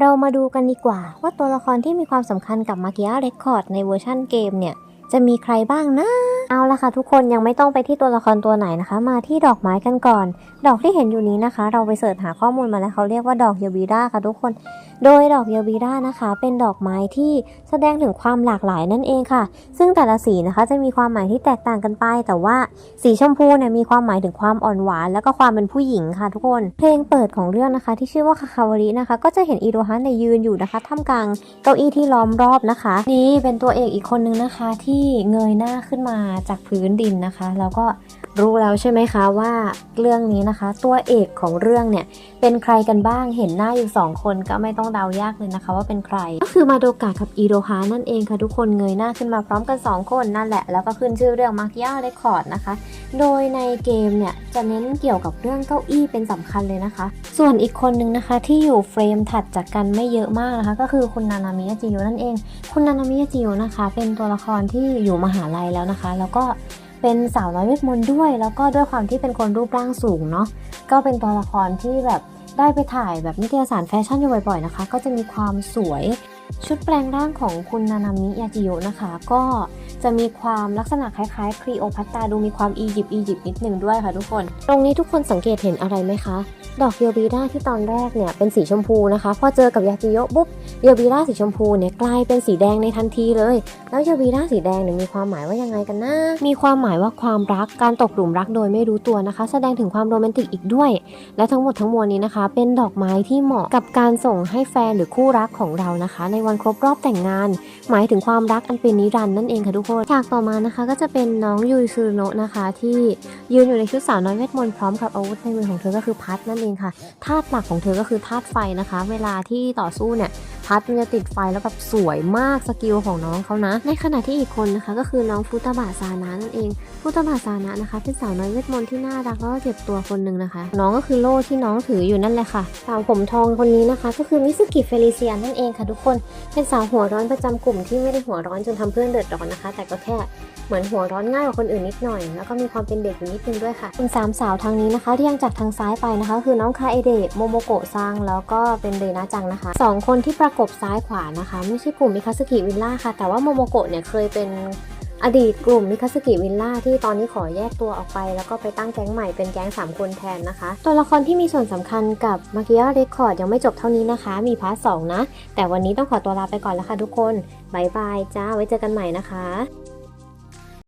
เรามาดูกันดีกว่าว่าตัวละครที่มีความสำคัญกับมา g ิ a เรคคอร์ดในเวอร์ชันเกมเนี่ย จะมีใครบ้างนะ เอา ละค่ะทุกคนยังไม่ต้องไปที่ตัวละครตัวไหนนะคะ มาที่ดอกไม้กันก่อน ดอกที่เห็นอยู่นี้นะคะ เราไปเสิร์ชหาข้อมูลมาแล้วเขาเรียกว่าดอกเยบีราค่ะทุกคน โดยดอกเยบีรานะคะ เป็นดอกไม้ที่แสดงถึงความหลากหลายนั่นเองค่ะ ซึ่งแต่ละสีนะคะจะมีความหมายที่แตกต่างกันไป แต่ว่าสีชมพูเนี่ยมีความหมายถึงความอ่อนหวาน แล้วก็ความเป็นผู้หญิงค่ะทุกคน เพลงเปิดของเรื่องนะคะ ที่ชื่อว่าคาคาวารินะคะ ก็จะเห็นอีโดฮะในยยืนอยู่นะคะท่ามกลางเก้าอี้ที่ล้อมรอบนะคะ นี่เป็นตัวเอกอีกคนนึงนะคะ ที่เงยหน้าขึ้นมาจากพื้นดินนะคะ แล้วก็ รู้แล้วใช่ไหมคะว่าเรื่องนี้นะคะ ตัวเอกของเรื่องเนี่ยเป็นใครกันบ้างเห็นหน้าอยู่2คนก็ไม่ต้องเดายากเลยนะคะว่าเป็นใคร ก็คือมาโดกะกับอีโดฮานั่นเองค่ะทุกคนเงยหน้าขึ้นมาพร้อมกัน 2 คนนั่นแหละ แล้วก็ขึ้นชื่อเรื่องมาคิอาเรคคอร์ดนะคะ โดยในเกมเนี่ยจะเน้นเกี่ยวกับเรื่องเก้าอี้เป็นสำคัญเลยนะคะ ส่วนอีกคนนึงนะคะที่อยู่เฟรมถัดจากกันไม่เยอะมากนะคะ ก็คือคุณนานามิยาจิโยนั่นเอง คุณนานามิยาจิโยนะคะ เป็นตัวละครที่อยู่มหาลัยแล้วนะคะ แล้วก็ เป็นสาวน้อยเวทมนต์ด้วย แล้วก็ด้วยความที่เป็นคนรูปร่างสูงเนาะก็เป็นตัวละครที่แบบได้ไปถ่ายแบบนิตยสารแฟชั่นอยู่บ่อยๆนะคะ ก็จะมีความสวยชุดแปลงร่างของคุณนานามิยาจิโยนะคะ ก็จะมีความลักษณะคล้ายๆคลีโอพัตตาดูมีความอียิปต์อียิปต์นิดนึงด้วยค่ะทุกคน ตรงนี้ทุกคนสังเกตเห็นอะไรไหมคะ ดอกเยบีราที่ตอนแรกเนี่ยเป็นสีชมพูนะคะ พอเจอกับยาจิโยปุ๊บ ยลบีราสีชมพูเนี่ยกลายเป็นสีแดงในทันทีเลย แล้วยลบีราสีแดงเนี่ยมีความหมายว่ายังไงกันนะมีความหมายว่าความรักการตกหลุมรักโดยไม่รู้ตัวนะคะ แสดงถึงความโรแมนติกอีกด้วย และทั้งหมดทั้งมวลนี้นะคะ เป็นดอกไม้ที่เหมาะกับการส่งให้แฟนหรือคู่รักของเรานะคะ ในวันครบรอบแต่งงาน หมายถึงความรักอันเป็นนิรันดร์นั่นเองค่ะทุกคนฉากต่อมานะคะก็จะเป็นน้องยูซูโนะนะคะที่ยืนอยู่ในชุดสาวน้อยเวทมนต์พร้อมกับอาวุธในมือของเธอก็คือพัดนั่นเองค่ะธาตุหลักของเธอก็คือธาตุไฟนะคะ เวลาที่ต่อสู้เนี่ย พัดมันจะติดไฟแล้วแบบสวยมากสกิลของน้องเขานะ ในขณะที่อีกคนนะคะก็คือน้องฟุตาบะซานะนั่นเองฟุตาบะซานะนะคะเป็นสาวน้อยเวทมนต์ที่น่ารักแล้วก็เจ็บตัวคนหนึ่งนะคะ น้องก็คือโล่ที่น้องถืออยู่นั่นแหละค่ะ สาวผมทองคนนี้นะคะ ก็คือมิสกิเฟลิเซียนั่นเองค่ะทุกคนเป็นสาวหัวร้อนประจำกลุ่มที่ไม่ได้หัวร้อนจนทำเพื่อนเดือดร้อนนะคะ แต่ก็แค่เหมือนหัวร้อนง่ายกว่าคนอื่นนิดหน่อย แล้วก็มีความเป็นเด็กอยู่นิดนึงด้วยค่ะเป็นสามสาวทางนี้นะคะที่ยังจากทางซ้ายไปนะคะ คือน้องคาเอเดะโมโมโกะซังแล้วก็เป็นเรนาจังนะคะสองคนที่ประกบซ้ายขวานะคะ ไม่ใช่กลุ่มมิคาสกิวิลล่าค่ะ แต่ว่าโมโมโกะเนี่ยเคยเป็นอดีตกลุ่มมิคาสกิวิลล่าที่ตอนนี้ขอแยกตัวออกไป แล้วก็ไปตั้งแก๊งใหม่เป็นแก๊ง 3 คนแทนนะคะ ตัวละครที่มีส่วนสำคัญกับมา g ิ a เรคคอร์ดยังไม่จบเท่านี้นะคะ มีพาร์ทสองนะ แต่วันนี้ต้องขอตัวลาไปก่อนแล้วค่ะทุกคนบายบายจ้าไว้เจอกันใหม่นะคะ